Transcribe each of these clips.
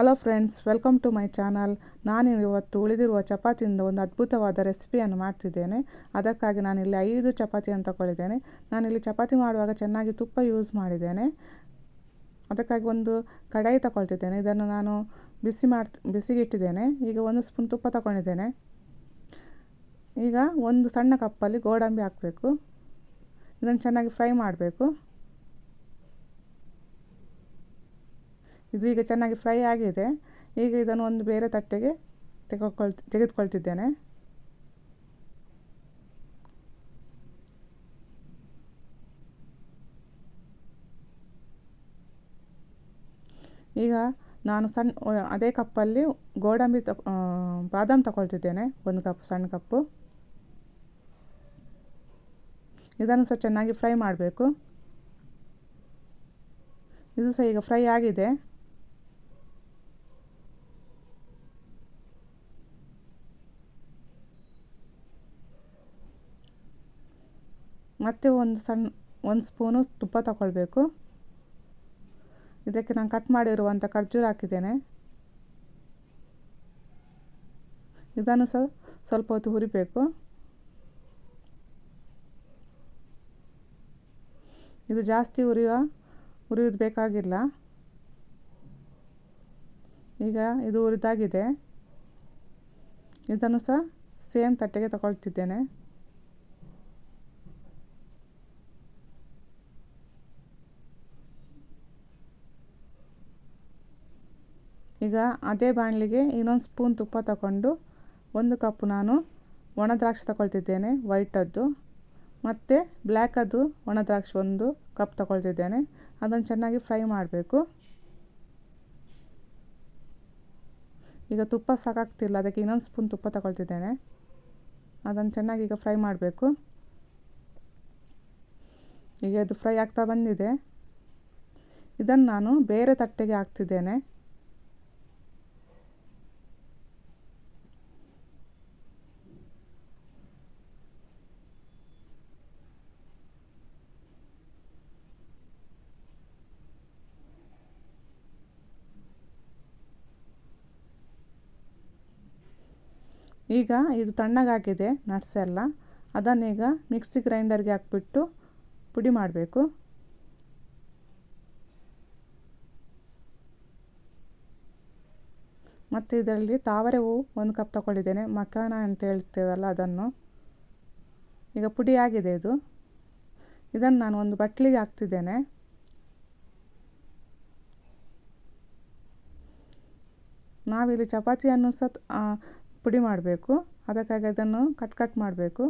Hello friends welcome to my channel ನಾನು ಇವತ್ತು ಉಳಿದಿರುವ ಚಪಾತಿಯಿಂದ ಒಂದು ಅದ್ಭುತವಾದ ರೆಸಿಪಿಯನ್ನು ಮಾಡ್ತಿದ್ದೇನೆ. ಅದಕ್ಕಾಗಿ ನಾನಿಲ್ಲಿ ಐದು ಚಪಾತಿಯನ್ನು ತಗೊಳ್ಳಿದ್ದೇನೆ ನಾನಿಲ್ಲಿ ಚಪಾತಿ ಮಾಡುವಾಗ ಚೆನ್ನಾಗಿ ತುಪ್ಪ ಯೂಸ್ ಮಾಡಿದ್ದೇನೆ. ಅದಕ್ಕಾಗಿ ಒಂದು ಕಡಾಯಿ ತಗೊಳ್ತಿದ್ದೇನೆ ಇದನ್ನು ನಾನು ಬಿಸಿ ಮಾಡ್ತ, ಬಿಸಿಗಿಟ್ಟಿದ್ದೇನೆ. ಈಗ ಒಂದು ಸ್ಪೂನ್ ತುಪ್ಪ ತಗೊಂಡಿದ್ದೇನೆ ಈಗ ಒಂದು ಸಣ್ಣ ಕಪ್ಪಲ್ಲಿ ಗೋಡಂಬಿ ಹಾಕಬೇಕು. ಇದನ್ನು ಚೆನ್ನಾಗಿ ಫ್ರೈ ಮಾಡಬೇಕು. ಇದು ಈಗ ಚೆನ್ನಾಗಿ ಫ್ರೈ ಆಗಿದೆ. ಈಗ ಇದನ್ನು ಒಂದು ಬೇರೆ ತಟ್ಟೆಗೆ ತೆಗೆದುಕೊಳ್, ತೆಗೆದುಕೊಳ್ತಿದ್ದೇನೆ. ಈಗ ನಾನು ಸಣ್ಣ ಅದೇ ಕಪ್ಪಲ್ಲಿ ಗೋಡಂಬಿ ತ ಬಾದಾಮ್ ತಗೊಳ್ತಿದ್ದೇನೆ. ಒಂದು ಕಪ್, ಸಣ್ಣ ಕಪ್ಪು. ಇದನ್ನು ಸಹ ಚೆನ್ನಾಗಿ ಫ್ರೈ ಮಾಡಬೇಕು. ಇದು ಸಹ ಈಗ ಫ್ರೈ ಆಗಿದೆ. ಮತ್ತು ಒಂದು ಸಣ್ಣ, ಒಂದು ಸ್ಪೂನು ತುಪ್ಪ ತಗೊಳ್ಬೇಕು. ಇದಕ್ಕೆ ನಾನು ಕಟ್ ಮಾಡಿರುವಂಥ ಖರ್ಜೂರ ಹಾಕಿದ್ದೇನೆ. ಇದನ್ನು ಸಹ ಸ್ವಲ್ಪ ಹೊತ್ತು ಹುರಿಬೇಕು. ಇದು ಜಾಸ್ತಿ ಉರಿಯುವ ಉರಿಯೋದು ಬೇಕಾಗಿಲ್ಲ. ಈಗ ಇದು ಉರಿದಾಗಿದೆ ಇದನ್ನು ಸಹ ಸೇಮ್ ತಟ್ಟೆಗೆ ತಗೊಳ್ತಿದ್ದೇನೆ. ಈಗ ಅದೇ ಬಾಣಲಿಗೆ ಇನ್ನೊಂದು ಸ್ಪೂನ್ ತುಪ್ಪ ತಗೊಂಡು ಒಂದು ಕಪ್ ನಾನು ಒಣ ದ್ರಾಕ್ಷಿ ತಗೊಳ್ತಿದ್ದೇನೆ ವೈಟದ್ದು ಮತ್ತು ಬ್ಲ್ಯಾಕದ್ದು ಒಣ ದ್ರಾಕ್ಷಿ ಒಂದು ಕಪ್ ತಗೊಳ್ತಿದ್ದೇನೆ. ಅದನ್ನು ಚೆನ್ನಾಗಿ ಫ್ರೈ ಮಾಡಬೇಕು. ಈಗ ತುಪ್ಪ ಸಾಕಾಗ್ತಿಲ್ಲ, ಅದಕ್ಕೆ ಇನ್ನೊಂದು ಸ್ಪೂನ್ ತುಪ್ಪ ತಗೊಳ್ತಿದ್ದೇನೆ. ಅದನ್ನು ಚೆನ್ನಾಗಿ ಈಗ ಫ್ರೈ ಮಾಡಬೇಕು. ಈಗ ಅದು ಫ್ರೈ ಆಗ್ತಾ ಬಂದಿದೆ. ಇದನ್ನು ನಾನು ಬೇರೆ ತಟ್ಟೆಗೆ ಹಾಕ್ತಿದ್ದೇನೆ. ಈಗ ಇದು ತಣ್ಣಗಾಗಿದೆ ನಟ್ಸ್ ಎಲ್ಲ ಅದನ್ನೀಗ ಮಿಕ್ಸಿ ಗ್ರೈಂಡರ್ಗೆ ಹಾಕ್ಬಿಟ್ಟು ಪುಡಿ ಮಾಡಬೇಕು. ಮತ್ತು ಇದರಲ್ಲಿ ತಾವರೆ ಹೂವು ಒಂದು ಕಪ್ ತಗೊಂಡಿದ್ದೇನೆ ಮಖಾನ ಅಂತ ಹೇಳ್ತೇವಲ್ಲ ಅದನ್ನು. ಈಗ ಪುಡಿ ಆಗಿದೆ ಇದು. ಇದನ್ನು ನಾನು ಒಂದು ಬಟ್ಲಿಗೆ ಹಾಕ್ತಿದ್ದೇನೆ. ನಾವಿಲ್ಲಿ ಚಪಾತಿಯನ್ನು ಸಹ ಪುಡಿ ಮಾಡಬೇಕು. ಅದಕ್ಕಾಗಿ ಅದನ್ನು ಕಟ್ ಕಟ್ ಮಾಡಬೇಕು.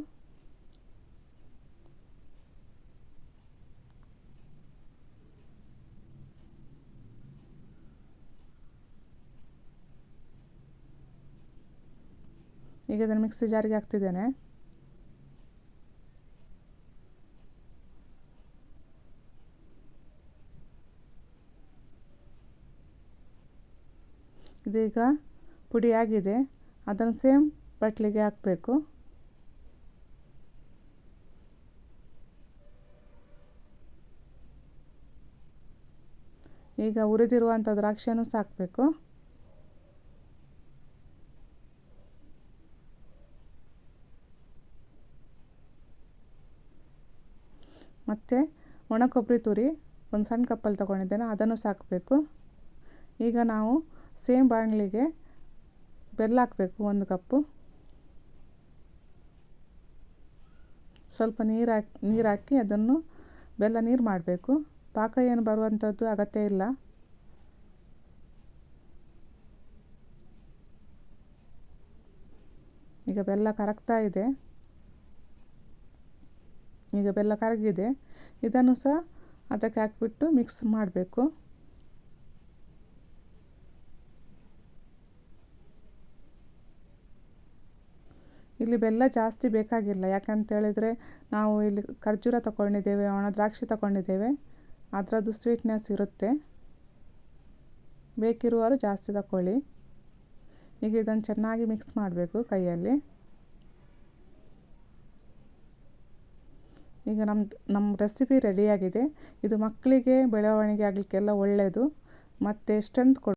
ಈಗ ಅದನ್ನು ಮಿಕ್ಸಿ ಜಾರಿಗೆ ಹಾಕ್ತಿದ್ದೇನೆ. ಇದೀಗ ಪುಡಿ ಆಗಿದೆ. ಅದನ್ನು ಸೇಮ್ ಬಟ್ಲಿಗೆ ಹಾಕಬೇಕು. ಈಗ ಉರಿದಿರುವಂಥ ದ್ರಾಕ್ಷಿಯನ್ನು ಸಾಕಬೇಕು. ಮತ್ತು ಒಣ ಕೊಬ್ಬರಿ ತುರಿ, ಒಂದು ಸಣ್ಣ ಕಪ್ಪಲ್ಲಿ ತೊಗೊಂಡಿದ್ದೇನೆ, ಅದನ್ನು ಸಾಕಬೇಕು. ಈಗ ನಾವು ಸೇಮ್ ಬಾಣಲಿಗೆ ಬೆಲ್ಲ ಹಾಕಬೇಕು, ಒಂದು ಕಪ್ಪು. ಸ್ವಲ್ಪ ನೀರು ಹಾಕಿ ನೀರು ಹಾಕಿ ಅದನ್ನು ಬೆಲ್ಲ ನೀರು ಮಾಡಬೇಕು. ಪಾಕ ಏನು ಬರುವಂಥದ್ದು ಅಗತ್ಯ ಇಲ್ಲ. ಈಗ ಬೆಲ್ಲ ಕರಗ್ತಾ ಇದೆ. ಈಗ ಬೆಲ್ಲ ಕರಗಿದೆ. ಇದನ್ನು ಸಹ ಅದಕ್ಕೆ ಹಾಕಿಬಿಟ್ಟು ಮಿಕ್ಸ್ ಮಾಡಬೇಕು. ಇಲ್ಲಿ ಬೆಲ್ಲ ಜಾಸ್ತಿ ಬೇಕಾಗಿಲ್ಲ. ಯಾಕಂತೇಳಿದರೆ ನಾವು ಇಲ್ಲಿ ಖರ್ಜೂರ ತಗೊಂಡಿದ್ದೇವೆ ಒಣ ದ್ರಾಕ್ಷಿ ತಗೊಂಡಿದ್ದೇವೆ ಅದರದ್ದು ಸ್ವೀಟ್ನೆಸ್ ಇರುತ್ತೆ. ಬೇಕಿರುವವರು ಜಾಸ್ತಿ ತಗೊಳ್ಳಿ ಈಗ ಇದನ್ನು ಚೆನ್ನಾಗಿ ಮಿಕ್ಸ್ ಮಾಡಬೇಕು ಕೈಯಲ್ಲಿ. ಈಗ ನಮ್ಮ ನಮ್ಮ ರೆಸಿಪಿ ರೆಡಿಯಾಗಿದೆ ಇದು ಮಕ್ಕಳಿಗೆ ಬೆಳವಣಿಗೆ ಆಗಲಿಕ್ಕೆಲ್ಲ ಒಳ್ಳೆಯದು ಮತ್ತು ಸ್ಟ್ರೆಂತ್ ಕೊಡು